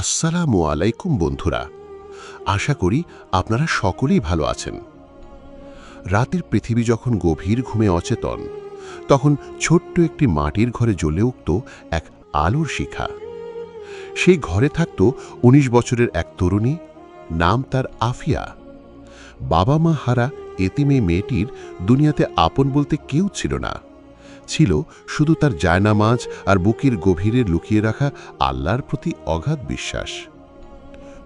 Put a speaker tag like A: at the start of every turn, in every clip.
A: আসসালামু আলাইকুম বন্ধুরা। আশা করি আপনারা সকলেই ভালো আছেন। রাতের পৃথিবী যখন গভীর ঘুমে অচেতন, তখন ছোট্ট একটি মাটির ঘরে জ্বলে উঠত এক আলোর শিখা। সেই ঘরে থাকত ১৯ বছরের এক তরুণী, নাম তার আফিয়া। বাবা মা হারা এতিমে মেয়েটির দুনিয়াতে আপন বলতে কেউ ছিল না। ছিল শুধু তার জায়নামাজ আর বুকের গভীরে লুকিয়ে রাখা আল্লাহর প্রতি অগাধ বিশ্বাস।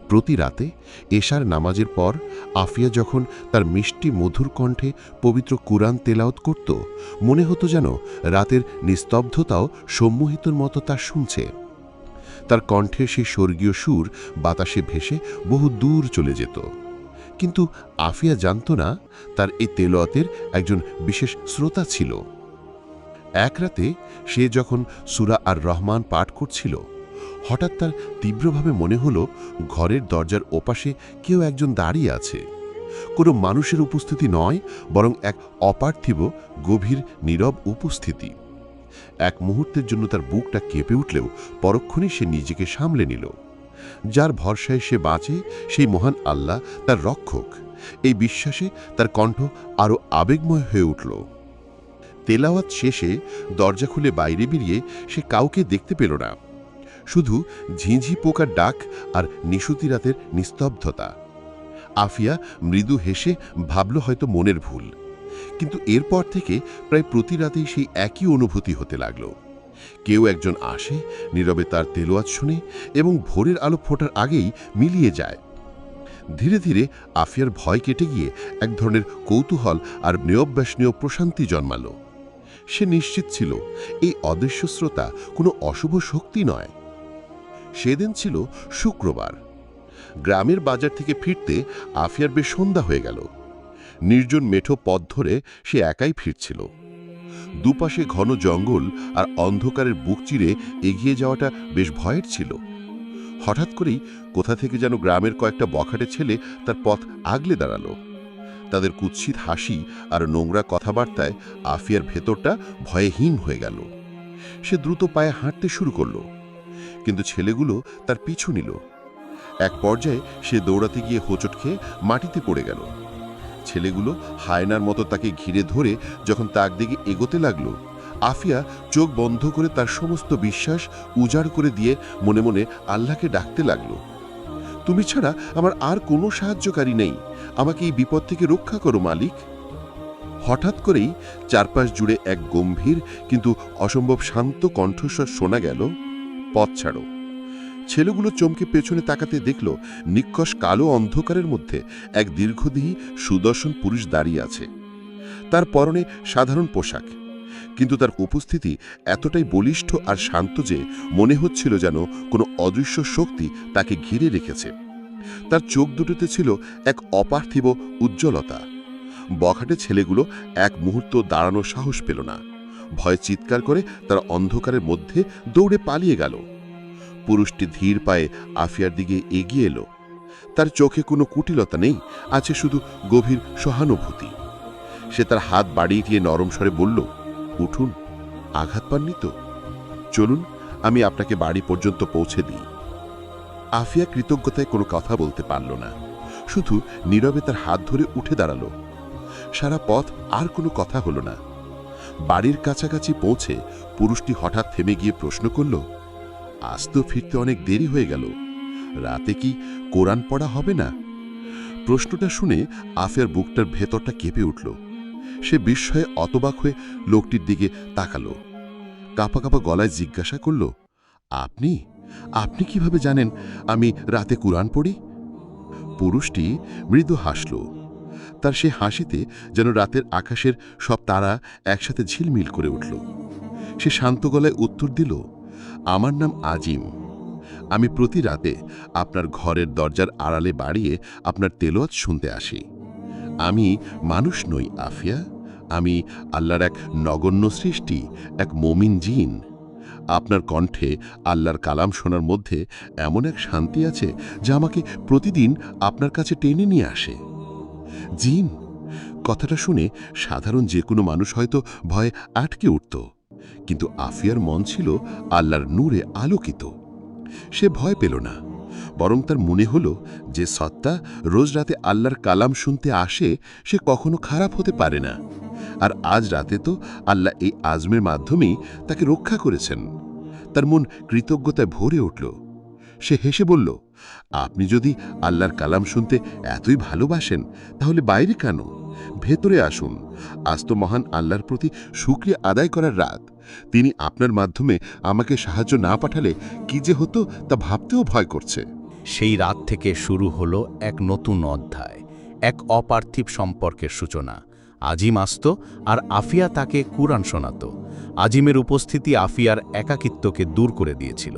A: প্রতি রাতে এশার নামাজের পর আফিয়া যখন তার মিষ্টি মধুর কণ্ঠে পবিত্র কুরআন তেলাওত করত, মনে হতো যেন রাতের নিস্তব্ধতাও সম্মোহিতর মতো তা শুনছে। তার কণ্ঠে সেই স্বর্গীয় সুর বাতাসে ভেসে বহু দূর চলে যেত। কিন্তু আফিয়া জানত না তার এই তেলোয়াতের একজন বিশেষ শ্রোতা ছিল। এক রাতে সে যখন সুরা আর রহমান পাঠ করছিল, হঠাৎ তার তীব্রভাবে মনে হলো ঘরের দরজার ওপাশে কেউ একজন দাঁড়িয়ে আছে। কোনো মানুষের উপস্থিতি নয়, বরং এক অপার্থিব, গভীর, নীরব উপস্থিতি। এক মুহূর্তের জন্য তার বুকটা কেঁপে উঠলেও পরক্ষণেই সে নিজেকে সামলে নিল। যার ভরসায় সে বাঁচে, সেই মহান আল্লাহ তার রক্ষক। এই বিশ্বাসে তার কণ্ঠ আরও আবেগময় হয়ে উঠল। তেলাওয়াত শেষে দরজা খুলে বাইরে বেরিয়ে সে কাউকে দেখতে পেল না। শুধু ঝিঁঝি পোকার ডাক আর নিশুতি রাতের নিস্তব্ধতা। আফিয়া মৃদু হেসে ভাবল হয়তো মনের ভুল। কিন্তু এরপর থেকে প্রায় প্রতি রাতেই সেই একই অনুভূতি হতে লাগল। কেউ একজন আসে, নীরবে তার তেলোয়াত শুনে এবং ভোরের আলো ফোটার আগেই মিলিয়ে যায়। ধীরে ধীরে আফিয়ার ভয় কেটে গিয়ে এক ধরনের কৌতূহল আর নিয়ব্যাসনীয় প্রশান্তি জন্মালো। সে নিশ্চিত ছিল, এই অদৃশ্য শ্রোতা কোনো অশুভ শক্তি নয়। সেদিন ছিল শুক্রবার। গ্রামের বাজার থেকে ফিরতে আফিয়ার বেশ সন্ধ্যা হয়ে গেল। নির্জন মেঠো পথ ধরে সে একাই ফিরছিল। দুপাশে ঘন জঙ্গল আর অন্ধকারের বুক চিরে এগিয়ে যাওয়াটা বেশ ভয়ের ছিল। হঠাৎ করেই কোথা থেকে যেন গ্রামের কয়েকটা বখাটে ছেলে তার পথ আগলে দাঁড়াল। তাদের কুৎসিত হাসি আর নোংরা কথাবার্তায় আফিয়ার ভেতরটা ভয়হীন হয়ে গেল। সে দ্রুত পায়ে হাঁটতে শুরু করল, কিন্তু ছেলেগুলো তার পিছু নিল। এক পর্যায়ে সে দৌড়াতে গিয়ে হোঁচট খেয়ে মাটিতে পড়ে গেল। ছেলেগুলো হায়নার মতো তাকে ঘিরে ধরে যখন তাক দিকে এগোতে লাগল, আফিয়া চোখ বন্ধ করে তার সমস্ত বিশ্বাস উজাড় করে দিয়ে মনে মনে আল্লাহকে ডাকতে লাগল। তুমি ছাড়া আমার আর কোনো সাহায্যকারী নেই। আমাকে এই বিপদ থেকে রক্ষা করো, মালিক। হঠাৎ করেই চারপাশ জুড়ে এক গম্ভীর কিন্তু অসম্ভব শান্ত কণ্ঠস্বর শোনা গেল, পথ ছাড়ো। ছেলেগুলো চমকে পেছনে তাকাতে দেখল নিক্ষস কালো অন্ধকারের মধ্যে এক দীর্ঘদেহী সুদর্শন পুরুষ দাঁড়িয়ে আছে। তার পরনে সাধারণ পোশাক, কিন্তু তার উপস্থিতি এতটাই বলিষ্ঠ আর শান্ত যে মনে হচ্ছিল যেন কোনো অদৃশ্য শক্তি তাকে ঘিরে রেখেছে। তার চোখ দুটোতে ছিল এক অপার্থিব উজ্জ্বলতা। বখাটে ছেলেগুলো এক মুহূর্ত দাঁড়ানোর সাহস পেল না। ভয় চিৎকার করে তার অন্ধকারের মধ্যে দৌড়ে পালিয়ে গেল। পুরুষটি ধীর পায়ে আফিয়ার দিকে এগিয়ে এলো। তার চোখে কোনো কুটিলতা নেই, আছে শুধু গভীর সহানুভূতি। সে তার হাত বাড়িয়ে দিয়ে নরম স্বরে বলল, উঠুন, আঘাত পাননি তো? চলুন, আমি আপনাকে বাড়ি পর্যন্ত পৌঁছে দিই। আফিয়া কৃতজ্ঞতায় কোনো কথা বলতে পারল না। শুধু নীরবে তার হাত ধরে উঠে দাঁড়াল। সারা পথ আর কোনো কথা হলো না। বাড়ির কাছাকাছি পৌঁছে পুরুষটি হঠাৎ থেমে গিয়ে প্রশ্ন করল, আজ তো ফিরতে অনেক দেরি হয়ে গেল। রাতে কি কোরআন পড়া হবে না? প্রশ্নটা শুনে আফিয়ার বুকটার ভেতরটা কেঁপে উঠল। সে বিস্ময়ে অতবাক হয়ে লোকটির দিকে তাকালো। কাপা কাপা গলায় জিজ্ঞাসা করল, আপনি? আপনি কীভাবে জানেন? আমি রাতে কুরআন পড়ি। পুরুষটি মৃদু হাসল। তার সে হাসিতে যেন রাতের আকাশের সব তারা একসাথে ঝিলমিল করে উঠল। সে শান্ত গলায় উত্তর দিল, আমার নাম আজিম। আমি প্রতি রাতে আপনার ঘরের দরজার আড়ালে বাড়িয়ে আপনার তেলোয়াত শুনতে আসি। আমি মানুষ নই, আফিয়া। আমি আল্লাহর এক নগণ্য সৃষ্টি, এক মমিন জিন। আপনার কণ্ঠে আল্লাহর কালাম শোনার মধ্যে এমন এক শান্তি আছে যা আমাকে প্রতিদিন আপনার কাছে টেনে নিয়ে আসে। জিন, কথাটা শুনে সাধারণ যে কোনো মানুষ হয়তো ভয়ে আটকে উঠত, কিন্তু আফিয়ার মন ছিল আল্লাহর নূরে আলোকিত। সে ভয় পেল না, বরং তার মনে হলো যে সত্তা রোজ রাতে আল্লাহর কালাম শুনতে আসে, সে কখনো খারাপ হতে পারে না। আর আজ রাতে তো আল্লাহ এই আজমের মাধ্যমেই তাকে রক্ষা করেছেন। তার মন কৃতজ্ঞতায় ভরে উঠল। সে হেসে বলল, আপনি যদি আল্লাহর কালাম শুনতে এতই ভালোবাসেন, তাহলে বাইরে কেন? ভেতরে আসুন। আজ তো মহান আল্লাহর প্রতি শুক্রিয়া আদায় করার রাত। তিনি আপনার মাধ্যমে আমাকে সাহায্য না পাঠালে কি যে হতো তা ভাবতেও ভয় করছে।
B: সেই রাত থেকে শুরু হলো এক নতুন অধ্যায়, এক অপার্থিব সম্পর্কের সূচনা। আজিম আসত আর আফিয়া তাকে কুরআন শোনাত। আজিমের উপস্থিতি আফিয়ার একাকিত্বকে দূর করে দিয়েছিল।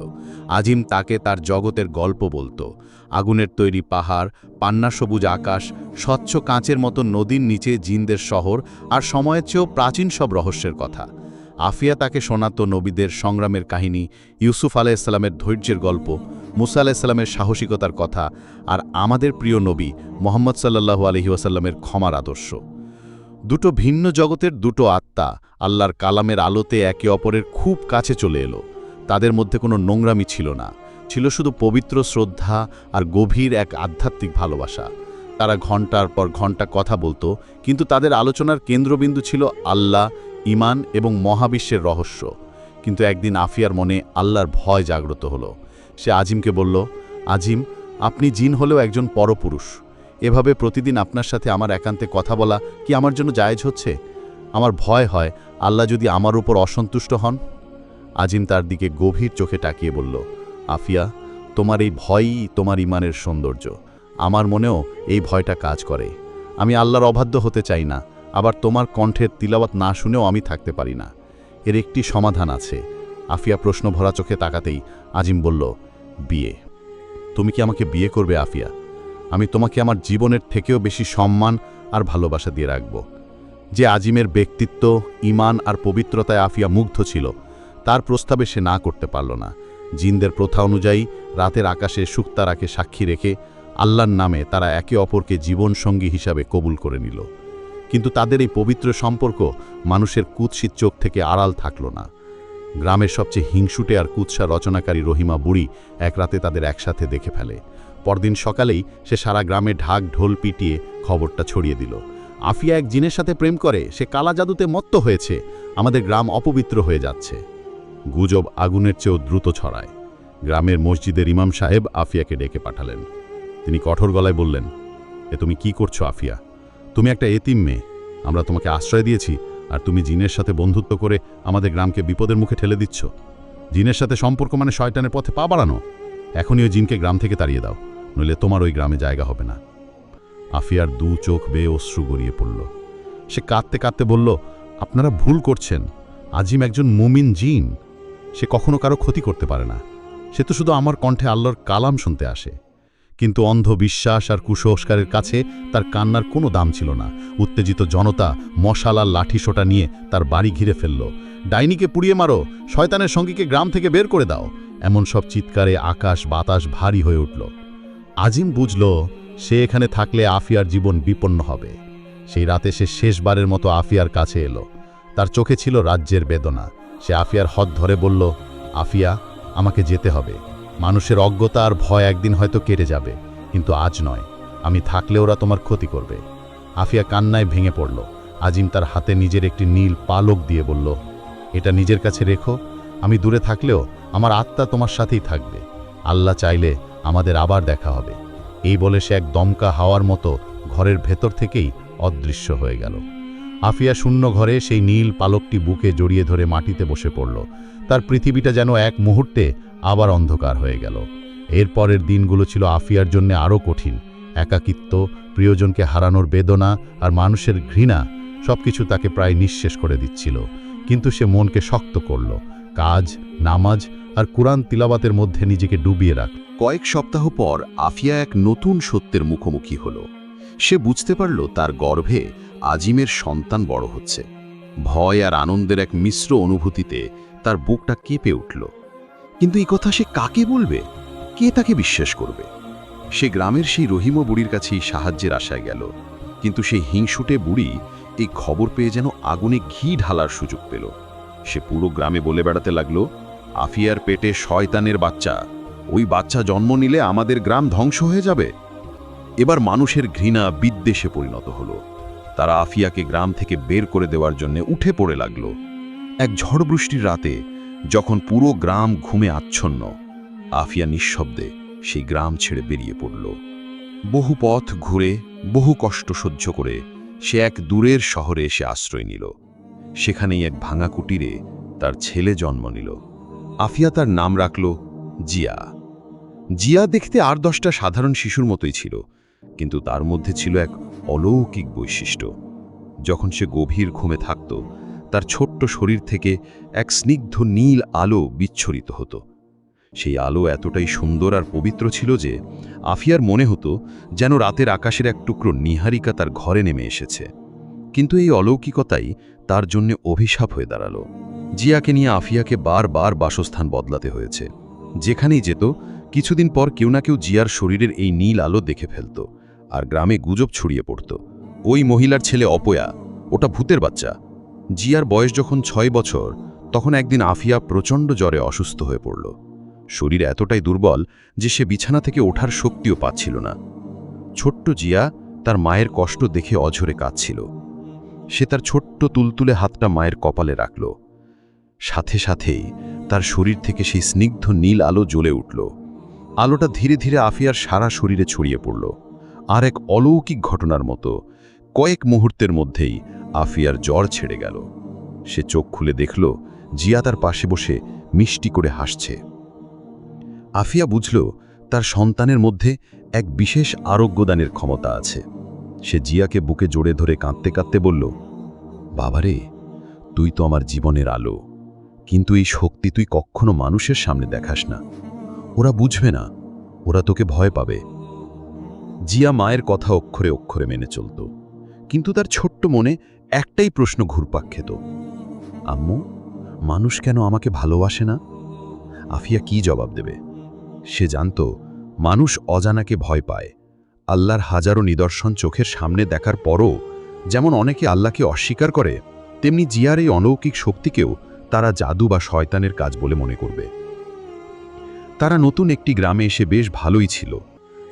B: আজিম তাকে তার জগতের গল্প বলত। আগুনের তৈরি পাহাড়, পান্না সবুজ আকাশ, স্বচ্ছ কাঁচের মতো নদীর নিচে জিনদের শহর আর সময়ের চেয়েও প্রাচীন সব রহস্যের কথা। আফিয়া তাকে শোনাত নবীদের সংগ্রামের কাহিনী, ইউসুফ আলাইসাল্লামের ধৈর্যের গল্প, মুসা আলাইসাল্লামের সাহসিকতার কথা আর আমাদের প্রিয় নবী মোহাম্মদ সাল্লাহু আলহি ওয়াসাল্লামের ক্ষমার আদর্শ। দুটো ভিন্ন জগতের দুটো আত্মা আল্লাহর কালামের আলোতে একে অপরের খুব কাছে চলে এলো। তাদের মধ্যে কোনো নোংরামি ছিল না। ছিল শুধু পবিত্র শ্রদ্ধা আর গভীর এক আধ্যাত্মিক ভালোবাসা। তারা ঘণ্টার পর ঘণ্টা কথা বলতো, কিন্তু তাদের আলোচনার কেন্দ্রবিন্দু ছিল আল্লাহ ইমান এবং মহাবিশ্বের রহস্য। কিন্তু একদিন আফিয়ার মনে আল্লাহর ভয় জাগ্রত হলো। সে আজিমকে বলল, আজিম, আপনি জিন হলেও একজন পরপুরুষ। এভাবে প্রতিদিন আপনার সাথে আমার একান্তে কথা বলা কি আমার জন্য জায়েজ হচ্ছে? আমার ভয় হয় আল্লাহ যদি আমার উপর অসন্তুষ্ট হন। আজিম তার দিকে গভীর চোখে তাকিয়ে বলল, আফিয়া, তোমার এই ভয়ই তোমার ইমানের সৌন্দর্য। আমার মনেও এই ভয়টা কাজ করে। আমি আল্লাহর অবাধ্য হতে চাই না, আবার তোমার কণ্ঠের তিলাওয়াত না শুনেও আমি থাকতে পারি না। এর একটি সমাধান আছে। আফিয়া প্রশ্ন ভরা চোখে তাকাতেই আজিম বলল, বিয়ে। তুমি কি আমাকে বিয়ে করবে আফিয়া? আমি তোমাকে আমার জীবনের থেকেও বেশি সম্মান আর ভালোবাসা দিয়ে রাখব। যে আজিমের ব্যক্তিত্ব ইমান আর পবিত্রতায় আফিয়া মুগ্ধ ছিল, তার প্রস্তাবে সে না করতে পারল না। জিনদের প্রথা অনুযায়ী রাতের আকাশে সুক্তারাকে সাক্ষী রেখে আল্লাহর নামে তারা একে অপরকে জীবনসঙ্গী হিসাবে কবুল করে নিল। কিন্তু তাদের এই পবিত্র সম্পর্ক মানুষের কুৎসিত চোখ থেকে আড়াল থাকল না। গ্রামের সবচেয়ে হিংসুটে আর কুৎসা রচনাকারী রহিমা বুড়ি এক রাতে তাদের একসাথে দেখে ফেলে। পরদিন সকালেই সে সারা গ্রামে ঢাক ঢোল পিটিয়ে খবরটা ছড়িয়ে দিল। আফিয়া এক জিনের সাথে প্রেম করে, সে কালা জাদুতে মত্ত হয়েছে। আমাদের গ্রাম অপবিত্র হয়ে যাচ্ছে। গুজব আগুনের চেয়েও দ্রুত ছড়ায়। গ্রামের মসজিদের ইমাম সাহেব আফিয়াকে ডেকে পাঠালেন। তিনি কঠোর গলায় বললেন, এ তুমি কি করছ আফিয়া? তুমি একটা এতিম মেয়ে। আমরা তোমাকে আশ্রয় দিয়েছি, আর তুমি জিনের সাথে বন্ধুত্ব করে আমাদের গ্রামকে বিপদের মুখে ঠেলে দিচ্ছ। জিনের সাথে সম্পর্ক মানে শয়তানের পথে পা বাড়ানো। এখনই ওই জিনকে গ্রাম থেকে তাড়িয়ে দাও। নইলে তোমার ওই গ্রামে জায়গা হবে না। আফিয়ার দু চোখ বেয়ে অশ্রু গড়িয়ে পড়ল। সে কাঁদতে কাঁদতে বলল, আপনারা ভুল করছেন। আজিম একজন মুমিন জিন। সে কখনো কারও ক্ষতি করতে পারে না। সে তো শুধু আমার কণ্ঠে আল্লাহর কালাম শুনতে আসে। কিন্তু অন্ধ বিশ্বাস আর কুসংস্কারের কাছে তার কান্নার কোনো দাম ছিল না। উত্তেজিত জনতা মশাল আর লাঠিসোটা নিয়ে তার বাড়ি ঘিরে ফেলল। ডাইনিকে পুড়িয়ে মারো। শয়তানের সঙ্গীকে গ্রাম থেকে বের করে দাও। এমন সব চিৎকারে আকাশ বাতাস ভারী হয়ে উঠল। আজিম বুঝল, সে এখানে থাকলে আফিয়ার জীবন বিপন্ন হবে। সেই রাতে সে শেষবারের মতো আফিয়ার কাছে এলো। তার চোখে ছিল রাজ্যের বেদনা। সে আফিয়ার হদ ধরে বলল, আফিয়া, আমাকে যেতে হবে। মানুষের অজ্ঞতা আর ভয় একদিন হয়তো কেটে যাবে, কিন্তু আজ নয়। আমি থাকলে ওরা তোমার ক্ষতি করবে। আফিয়া কান্নায় ভেঙে পড়ল। আজিম তার হাতে নিজের একটি নীল পালক দিয়ে বলল, এটা নিজের কাছে রেখো। আমি দূরে থাকলেও আমার আত্মা তোমার সাথেই থাকবে। আল্লাহ চাইলে আমাদের আবার দেখা হবে। এই বলে সে এক দমকা হাওয়ার মতো ঘরের ভেতর থেকেই অদৃশ্য হয়ে গেল। আফিয়া শূন্য ঘরে সেই নীল পালকটি বুকে জড়িয়ে ধরে মাটিতে বসে পড়ল। তার পৃথিবীটা যেন এক মুহূর্তে আবার অন্ধকার হয়ে গেল। এরপরের দিনগুলো ছিল আফিয়ার জন্য আরও কঠিন। একাকিত্ব, প্রিয়জনকে হারানোর বেদনা আর মানুষের ঘৃণা সবকিছু তাকে প্রায় নিঃশেষ করে দিচ্ছিল। কিন্তু সে মনকে শক্ত করল। কাজ, নামাজ আর কোরআন তিলাবাতের মধ্যে নিজেকে ডুবিয়ে রাখল
C: কয়েক সপ্তাহ পর আফিয়া এক নতুন সত্যের মুখোমুখি হল। সে বুঝতে পারল তার গর্ভে আজিমের সন্তান বড় হচ্ছে। ভয় আর আনন্দের এক মিশ্র অনুভূতিতে তার বুকটা কেঁপে উঠল। কিন্তু এই কথা সে কাকে বলবে? কে তাকে বিশ্বাস করবে? সে গ্রামের সেই রহিম বুড়ির কাছেই সাহায্যের আশায় গেল। কিন্তু সেই হিংসুটে বুড়ি এই খবর পেয়ে যেন আগুনে ঘি ঢালার সুযোগ পেল। সে পুরো গ্রামে বলে বেড়াতে লাগল, আফিয়ার পেটে শয়তানের বাচ্চা ওই বাচ্চা জন্ম নিলে আমাদের গ্রাম ধ্বংস হয়ে যাবে। এবার মানুষের ঘৃণা বিদ্বেষে পরিণত হলো। তারা আফিয়াকে গ্রাম থেকে বের করে দেওয়ার জন্য উঠে পড়ে লাগল। এক ঝড় বৃষ্টির রাতে যখন পুরো গ্রাম ঘুমে আচ্ছন্ন, আফিয়া নিঃশব্দে সেই গ্রাম ছেড়ে বেরিয়ে পড়ল। বহু পথ ঘুরে, বহু কষ্ট সহ্য করে সে এক দূরের শহরে এসে আশ্রয় নিল। সেখানেই এক ভাঙা কুটিরে তার ছেলে জন্ম নিল। আফিয়া তার নাম রাখল জিয়া। জিয়া দেখতে আর দশটা সাধারণ শিশুর মতোই ছিল, কিন্তু তার মধ্যে ছিল এক অলৌকিক বৈশিষ্ট্য। যখন সে গভীর ঘুমে থাকত, তার ছোট্ট শরীর থেকে এক স্নিগ্ধ নীল আলো বিচ্ছরিত হতো। সেই আলো এতটাই সুন্দর আর পবিত্র ছিল যে, আফিয়ার মনে হতো যেন রাতের আকাশের এক টুকরো নিহারিকা তার ঘরে নেমে এসেছে। কিন্তু এই অলৌকিকতাই তার জন্য অভিশাপ হয়ে দাঁড়াল। জিয়াকে নিয়ে আফিয়াকে বারবার বাসস্থান বদলাতে হয়েছে। যেখানেই যেত কিছুদিন পর কেউ না কেউ জিয়ার শরীরের এই নীল আলো দেখে ফেলত, আর গ্রামে গুজব ছড়িয়ে পড়ত। ওই মহিলার ছেলে অপয়া, ওটা ভূতের বাচ্চা। জিয়ার বয়স যখন ছয় বছর, তখন একদিন আফিয়া প্রচণ্ড জ্বরে অসুস্থ হয়ে পড়ল। শরীর এতটাই দুর্বল যে সে বিছানা থেকে ওঠার শক্তিও পাচ্ছিল না। ছোট্ট জিয়া তার মায়ের কষ্ট দেখে অঝরে কাঁদছিল। সে তার ছোট্ট তুলতুলে হাতটা মায়ের কপালে রাখল। সাথে সাথেই তার শরীর থেকে সেই স্নিগ্ধ নীল আলো জ্বলে উঠল। আলোটা ধীরে ধীরে আফিয়ার সারা শরীরে ছড়িয়ে পড়ল। আর এক অলৌকিক ঘটনার মতো কয়েক মুহূর্তের মধ্যেই আফিয়ার জ্বর ছেড়ে গেল। সে চোখ খুলে দেখল জিয়া তার পাশে বসে মিষ্টি করে হাসছে। আফিয়া বুঝল তার সন্তানের মধ্যে এক বিশেষ আরোগ্যদানের ক্ষমতা আছে। সে জিয়াকে বুকে জোরে ধরে কাঁদতে কাঁদতে বলল, বাবারে, তুই তো আমার জীবনের আলো। কিন্তু এই শক্তি তুই কখনো মানুষের সামনে দেখাস না। ওরা বুঝবে না। ওরা তোকে ভয় পাবে। জিয়া মায়ের কথা অক্ষরে অক্ষরে মেনে চলত। কিন্তু তার ছোট্ট মনে একটাই প্রশ্ন ঘুরপাক খেত। আম্মু, মানুষ কেন আমাকে ভালোবাসে না? আফিয়া কি জবাব দেবে? সে জানত, মানুষ অজানাকে ভয় পায়। আল্লাহর হাজারো নিদর্শন চোখের সামনে দেখার পরও যেমন অনেকে আল্লাহকে অস্বীকার করে, তেমনি জিয়ার এই অলৌকিক শক্তিকেও তারা জাদু বা শয়তানের কাজ বলে মনে করবে। তারা নতুন একটি গ্রামে এসে বেশ ভালোই ছিল।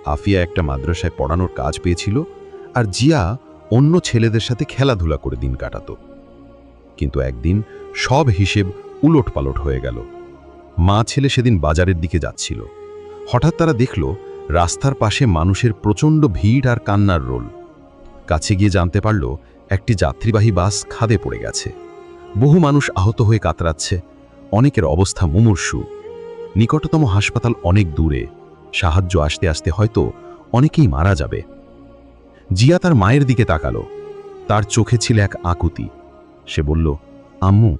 C: আফিয়া একটা মাদ্রাসায় পড়ানোর কাজ পেয়েছিল আর জিয়া অন্য ছেলেদের সাথে খেলাধুলা করে দিন কাটাত। কিন্তু একদিন সব হিসেব উলটপালট হয়ে গেল। মা ছেলে সেদিন বাজারের দিকে যাচ্ছিল। হঠাৎ তারা দেখল, রাস্তার পাশে মানুষের প্রচণ্ড ভিড় আর কান্নার রোল। কাছে গিয়ে জানতে পারল, একটি যাত্রীবাহী বাস খাদে পড়ে গেছে। বহু মানুষ আহত হয়ে কাতরাচ্ছে। অনেকের অবস্থা মুমূর্ষু। নিকটতম হাসপাতাল অনেক দূরে। সাহায্য আসতে আসতে হয়তো অনেকেই মারা যাবে। জিয়া তার মায়ের দিকে তাকালো। তার চোখে ছিল এক আকুতি। সে বলল, আম্মু,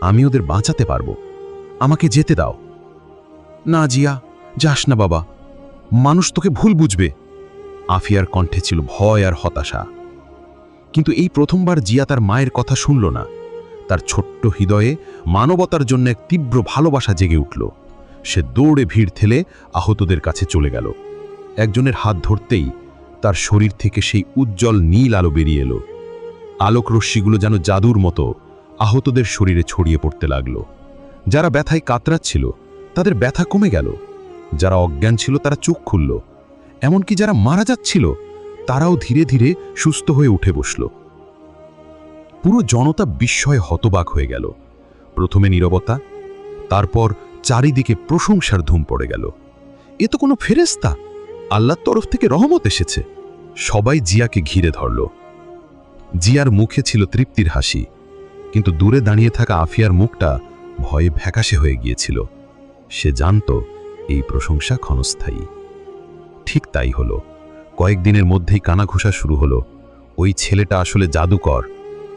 C: আমি ওদের বাঁচাতে পারব। আমাকে যেতে দাও। না জিয়া, যাস না বাবা। মানুষ তোকে ভুল বুঝবে। আফিয়ার কণ্ঠে ছিল ভয় আর হতাশা। কিন্তু এই প্রথমবার জিয়া তার মায়ের কথা শুনল না। তার ছোট্ট হৃদয়ে মানবতার জন্য এক তীব্র ভালোবাসা জেগে উঠল। সে দৌড়ে ভিড় ঠেলে আহতদের কাছে চলে গেল। একজনের হাত ধরতেই তার শরীর থেকে সেই উজ্জ্বল নীল আলো বেরিয়ে এলো। আলোক রশ্মিগুলো যেন জাদুর মতো আহতদের শরীরে ছড়িয়ে পড়তে লাগল। যারা ব্যথায় কাতরাচ্ছিল, তাদের ব্যথা কমে গেল। যারা অজ্ঞান ছিল, তারা চোখ খুলল। এমনকি যারা মারা যাচ্ছিল, তারাও ধীরে ধীরে সুস্থ হয়ে উঠে বসল। পুরো জনতা বিস্ময়ে হতবাক হয়ে গেল। প্রথমে নীরবতা, তারপর চারিদিকে প্রশংসার ধুম পড়ে গেল। এ তো কোনো ফেরেস্তা আল্লাহর তরফ থেকে রহমত এসেছে। সবাই জিয়াকে ঘিরে ধরল। জিয়ার মুখে ছিল তৃপ্তির হাসি, কিন্তু দূরে দাঁড়িয়ে থাকা আফিয়ার মুখটা ভয়ে ভ্যাকাশে হয়ে গিয়েছিল। সে জানত এই প্রশংসা ক্ষণস্থায়ী। ঠিক তাই হলো। কয়েকদিনের মধ্যেই কানাঘুষা শুরু হলো। ওই ছেলেটা আসলে জাদুকর।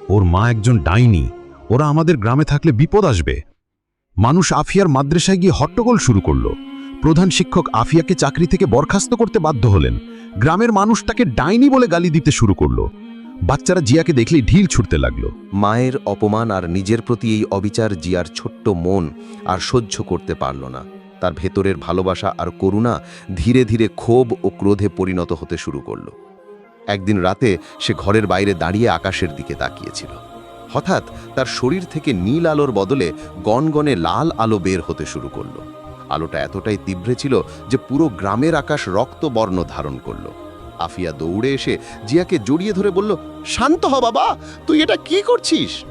C: ওর মা একজন ডাইনি। ওরা আমাদের গ্রামে থাকলে বিপদ আসবে। মানুষ আফিয়ার মাদ্রাসায় গিয়ে হট্টগোল শুরু করল। প্রধান শিক্ষক আফিয়াকে চাকরি থেকে বরখাস্ত করতে বাধ্য হলেন। গ্রামের মানুষ তাকে ডাইনি বলে গালি দিতে শুরু করল। বাচ্চারা জিয়াকে দেখলেই ঢিল ছুটতে লাগল।
D: মায়ের অপমান আর নিজের প্রতি এই অবিচার জিয়ার ছোট্ট মন আর সহ্য করতে পারল না। তার ভেতরের ভালোবাসা আর করুণা ধীরে ধীরে ক্ষোভ ও ক্রোধে পরিণত হতে শুরু করল। একদিন রাতে সে ঘরের বাইরে দাঁড়িয়ে আকাশের দিকে তাকিয়েছিল। হঠাৎ তার শরীর থেকে নীল আলোর বদলে গনগনে লাল আলো বের হতে শুরু করল।
A: আলোটা এতটাই তীব্রে ছিল যে পুরো গ্রামের আকাশ রক্তবর্ণ ধারণ করল। আফিয়া দৌড়ে এসে জিয়াকে জড়িয়ে ধরে বলল, শান্ত হ বাবা, তুই এটা কি করছিস?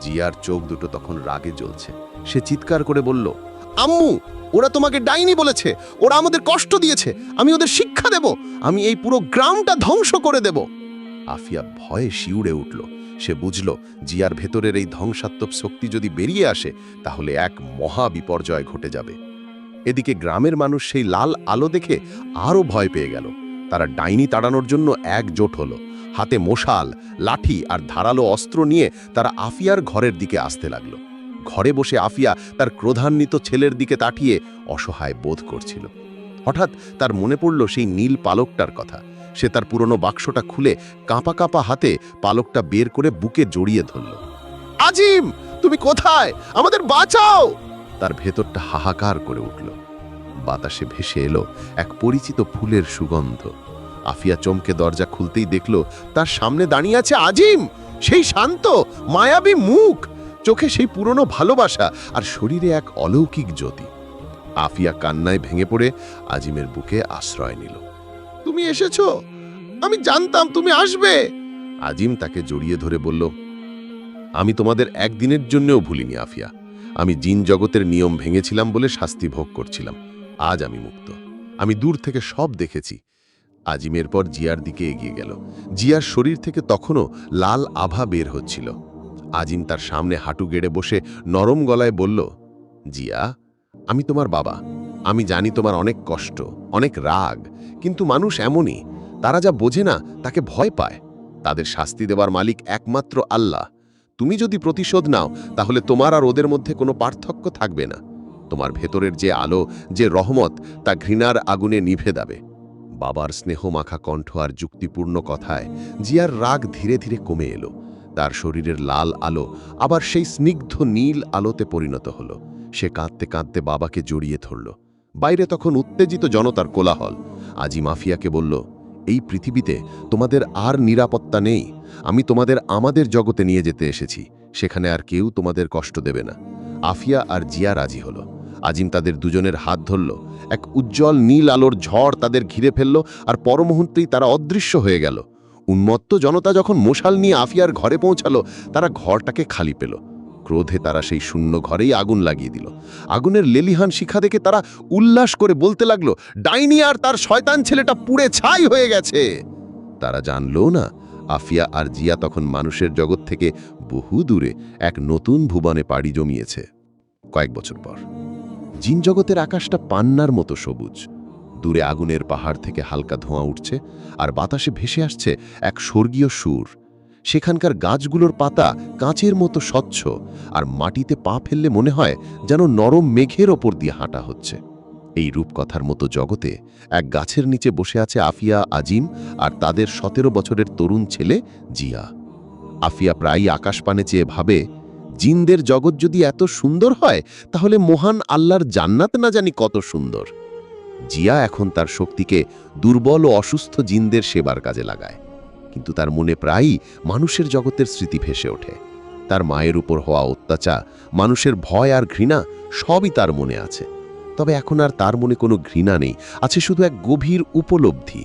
A: জিয়ার চোখ দুটো তখন রাগে জ্বলছে। সে চিৎকার করে বলল, আম্মু, ওরা তোমাকে ডাইনি বলেছে, ওরা আমাদের কষ্ট দিয়েছে, আমি ওদের শিক্ষা দেব, আমি এই পুরো গ্রামটা ধ্বংস করে দেব। আফিয়া ভয়ে শিউড়ে উঠল। সে বুঝল, জিয়ার ভেতরের এই ধ্বংসাত্মক শক্তি যদি বেরিয়ে আসে, তাহলে এক মহা বিপর্যয় ঘটে যাবে। এদিকে গ্রামের মানুষ সেই লাল আলো দেখে আরও ভয় পেয়ে গেল। তারা ডাইনি তাড়ানোর জন্য একজোট হলো। হাতে মশাল, লাঠি আর ধারালো অস্ত্র নিয়ে তারা আফিয়ার ঘরের দিকে আসতে লাগল। ঘরে বসে আফিয়া তার ক্রোধান্বিত ছেলের দিকে তাকিয়ে অসহায় বোধ করছিল। হঠাৎ তার মনে পড়ল সেই নীল পালকটার কথা। সে তার পুরনো বাক্সটা খুলে কাঁপা কাঁপা হাতে পালকটা বের করে বুকে জড়িয়ে ধরল। আজিম, তুমি কোথায়? আমাদের বাঁচাও! তার ভেতরটা হাহাকার করে উঠল। বাতাসে ভেসে এলো এক পরিচিত ফুলের সুগন্ধ। আফিয়া চমকে দরজা খুলতেই দেখল তার সামনে দাঁড়িয়ে আছে আজিম! সেই শান্ত, মায়াবী মুখ! চোখে সেই পুরনো ভালোবাসা আর শরীরে এক অলৌকিক জ্যোতি। আফিয়া কান্নায় ভেঙে পড়ে আজিমের বুকে আশ্রয় নিল। তুমি এসেছ? আমি জানতাম তুমি আসবে! আজিম তাকে জড়িয়ে ধরে বলল, আমি তোমাদের একদিনের জন্যও ভুলিনি আফিয়া। আমি জিন জগতের নিয়ম ভেঙেছিলাম বলে শাস্তি ভোগ করছিলাম। আজ আমি মুক্ত। আমি দূর থেকে সব দেখেছি। আজিমের পর জিয়ার দিকে এগিয়ে গেল। জিয়ার শরীর থেকে তখনও লাল আভা বের হচ্ছিল। আজিম তার সামনে হাঁটু গেড়ে বসে নরম গলায় বলল, জিয়া আমি তোমার বাবা। আমি জানি তোমার অনেক কষ্ট, অনেক রাগ, কিন্তু মানুষ এমনই। তারা যা বোঝে না, তাকে ভয় পায়। তাদের শাস্তি দেওয়ার মালিক একমাত্র আল্লাহ। তুমি যদি প্রতিশোধ নাও, তাহলে তোমার আর ওদের মধ্যে কোনো পার্থক্য থাকবে না। তোমার ভেতরের যে আলো, যে রহমত, তা ঘৃণার আগুনে নিভে যাবে। বাবার স্নেহ মাখা কণ্ঠ আর যুক্তিপূর্ণ কথায় জিয়ার রাগ ধীরে ধীরে কমে এলো। তার শরীরের লাল আলো আবার সেই স্নিগ্ধ নীল আলোতে পরিণত হলো। সে কাঁদতে কাঁদতে বাবাকে জড়িয়ে ধরল। বাইরে তখন উত্তেজিত জনতার কোলাহল। আজি মাফিয়াকে বলল, এই পৃথিবীতে তোমাদের আর নিরাপত্তা নেই। আমি তোমাদের আমাদের জগতে নিয়ে যেতে এসেছি। সেখানে আর কেউ তোমাদের কষ্ট দেবে না। আফিয়া আর জিয়া রাজি হলো। আজিম তাদের দুজনের হাত ধরল। এক উজ্জ্বল নীল আলোর ঝড় তাদের ঘিরে ফেলল আর পরমুহূর্তেই তারা অদৃশ্য হয়ে গেল। উন্মত্ত জনতা যখন মশাল নিয়ে আফিয়ার ঘরে পৌঁছালো, তারা ঘরটাকে খালি পেল। ক্রোধে তারা সেই শূন্য ঘরেই আগুন লাগিয়ে দিল। আগুনের লেলিহান শিখা দেখে তারা উল্লাস করে বলতে লাগল, ডাইনি আর তার শয়তান ছেলেটা পুড়ে ছাই হয়ে গেছে। তারা জানলো না, আফিয়া আর জিয়া তখন মানুষের জগৎ থেকে বহু দূরে এক নতুন ভুবনে পাড়ি জমিয়েছে। কয়েক বছর পর, জিন জগতের আকাশটা পান্নার মতো সবুজ। দূরে আগুনের পাহাড় থেকে হালকা ধোঁয়া উঠছে আর বাতাসে ভেসে আসছে এক স্বর্গীয় সুর। সেখানকার গাছগুলোর পাতা কাঁচের মতো স্বচ্ছ, আর মাটিতে পা ফেললে মনে হয় যেন নরম মেঘের ওপর দিয়ে হাঁটা হচ্ছে। এই রূপকথার মতো জগতে এক গাছের নিচে বসে আছে আফিয়া, আজিম আর তাদের সতেরো বছরের তরুণ ছেলে জিয়া। আফিয়া প্রায়ই আকাশপানে চেয়ে ভাবে, জিনদের জগৎ যদি এত সুন্দর হয়, তাহলে মহান আল্লাহর জান্নাত না জানি কত সুন্দর? জিয়া এখন তার শক্তিকে দুর্বল ও অসুস্থ জিনদের সেবার কাজে লাগায়। কিন্তু তার মনে প্রায়ই মানুষের জগতের স্মৃতি ভেসে ওঠে। তার মায়ের উপর হওয়া অত্যাচার, মানুষের ভয় আর ঘৃণা সবই তার মনে আছে। তবে এখন আর তার মনে কোনো ঘৃণা নেই, আছে শুধু এক গভীর উপলব্ধি।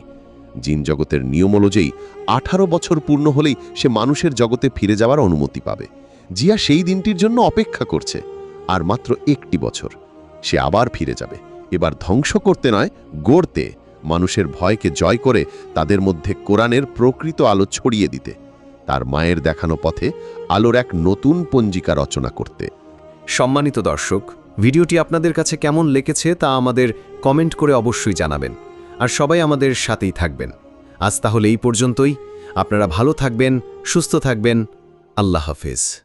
A: জিন জগতের নিয়ম অনুযায়ী আঠারো বছর পূর্ণ হলেই সে মানুষের জগতে ফিরে যাওয়ার অনুমতি পাবে। জিয়া সেই দিনটির জন্য অপেক্ষা করছে, আর মাত্র একটি বছর। সে আবার ফিরে যাবে। এবার ধ্বংস করতে নয়, গড়তে। মানুষের ভয়কে জয় করে তাদের মধ্যে কোরআনের প্রকৃত আলো ছড়িয়ে দিতে। তার মায়ের দেখানো পথে আলোর এক নতুন পঞ্জিকা রচনা করতে।
E: সম্মানিত দর্শক, ভিডিওটি আপনাদের কাছে কেমন লেগেছে তা আমাদের কমেন্ট করে অবশ্যই জানাবেন। আর সবাই আমাদের সাথেই থাকবেন। আজ তাহলে এই পর্যন্তই। আপনারা ভালো থাকবেন, সুস্থ থাকবেন। আল্লাহ হাফেজ।